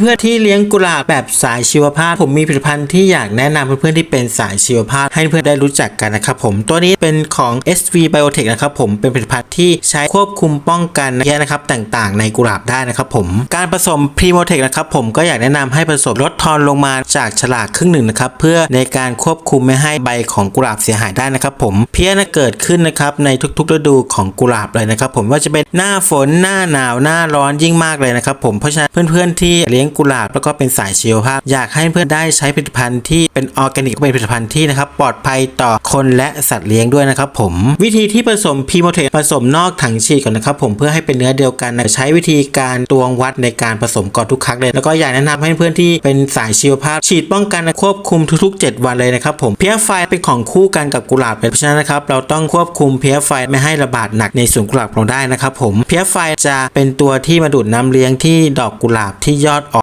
เพื่อนๆที่เลี้ยงกุหลาบแบบสายชีวภาพ ผมมีผลิตภัณฑ์ที่อยากแนะนำเพื่อนๆที่เป็นสายชีวภาพ ให้เพื่อนได้รู้จักกันนะครับผมตัวนี้เป็นของ SV Biotech นะครับผมเป็นผลิตภัณฑ์ที่ใช้ควบคุมป้องกันเชื้อนะครับต่างๆ ในกุหลาบได้นะครับผมการผสม Primotech นะครับผมก็อยากแนะนำให้ผสมลดทอนลงมาจากฉลากครึ่งหนึ่งนะครับเพื่อในการควบคุมไม่ให้ใบของกุหลาบเสียหายได้นะครับผมเพี้ยนะเกิดขึ้นนะครับในทุกๆฤดูของกุหลาบเลยนะครับผมว่าจะเป็นหน้าฝนหน้าหนาวหน้าร้อนยิ่งมากเลยนะครับผมเพราะฉะนั้นเพื่อนๆที่เลี้ยงกุหลาบแล้วก็เป็นสายชีวภาพ อยากให้เพื่อนได้ใช้ผลิตภัณฑ์ที่เป็นออร์แกนิกเป็นผลิตภัณฑ์ที่นะครับปลอดภัยต่อคนและสัตว์เลี้ยงด้วยนะครับผมวิธีที่ผสมพีโมเทผสมนอกถังฉีดก่อนนะครับผมเพื่อให้เป็นเนื้อเดียวกันนะใช้วิธีการตวงวัดในการผสมก่อนทุกครั้งเลย แล้วก็อยากแนะนำให้เพื่อนที่เป็นสายชีวภาพ ฉีดป้องกันควบคุมทุกๆ 7 วันเลยนะครับผมเพี้ยไฟเป็นของคู่กันกับกุหลาบเลยเพราะฉะนั้นนะครับเราต้องควบคุมเพี้ยไฟไม่ให้ระบาดหนักในสวนกุหลาบเราได้นะครับผมเพี้ยไฟจะเป็นตัวที่มาดูดน้ำเลี้ยงที่ดอกกุหลาบที่ยอด